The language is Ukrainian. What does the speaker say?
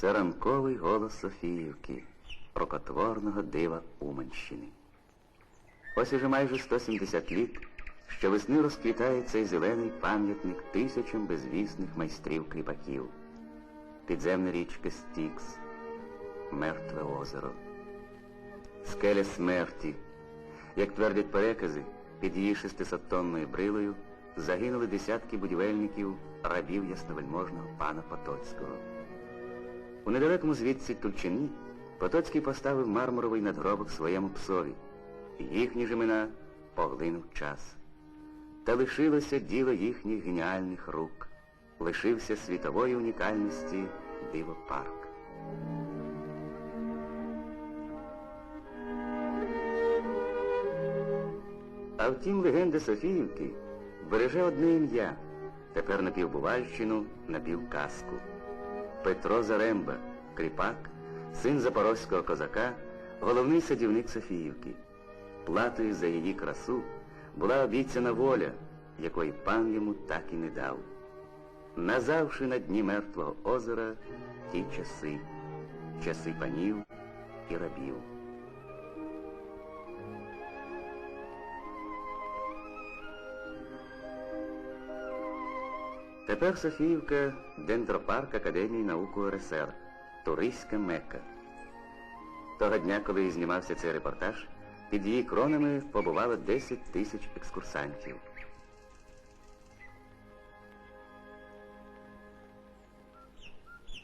Це ранковий голос Софіївки, рокотворного дива Уманщини. Ось уже майже 170 літ, що весни розквітає цей зелений пам'ятник тисячам безвісних майстрів кріпаків. Підземна річка Стікс, мертве озеро, скеля смерті. Як твердять перекази, під її 600-тонною брилою загинули десятки будівельників, рабів ясновельможного пана Потоцького. У недалекому звідси Тульчині Потоцький поставив мармуровий надгробок своєму псові, і їхні ж імена поглинув час. Та лишилося діло їхніх геніальних рук, лишився світової унікальності дивопарк. А втім, легенда Софіївки береже одне ім'я, тепер напівбувальщину, напівказку. Петро Заремба, кріпак, син запорозького козака, головний садівник Софіївки. Платою за її красу була обіцяна воля, якої пан йому так і не дав. Назавши на дні мертвого озера ті часи, часи панів і рабів. Тепер Софіївка дендропарк Академії наук УРСР, туристська мекка. Того дня, коли знімався цей репортаж, під її кронами побувало 10 тисяч екскурсантів.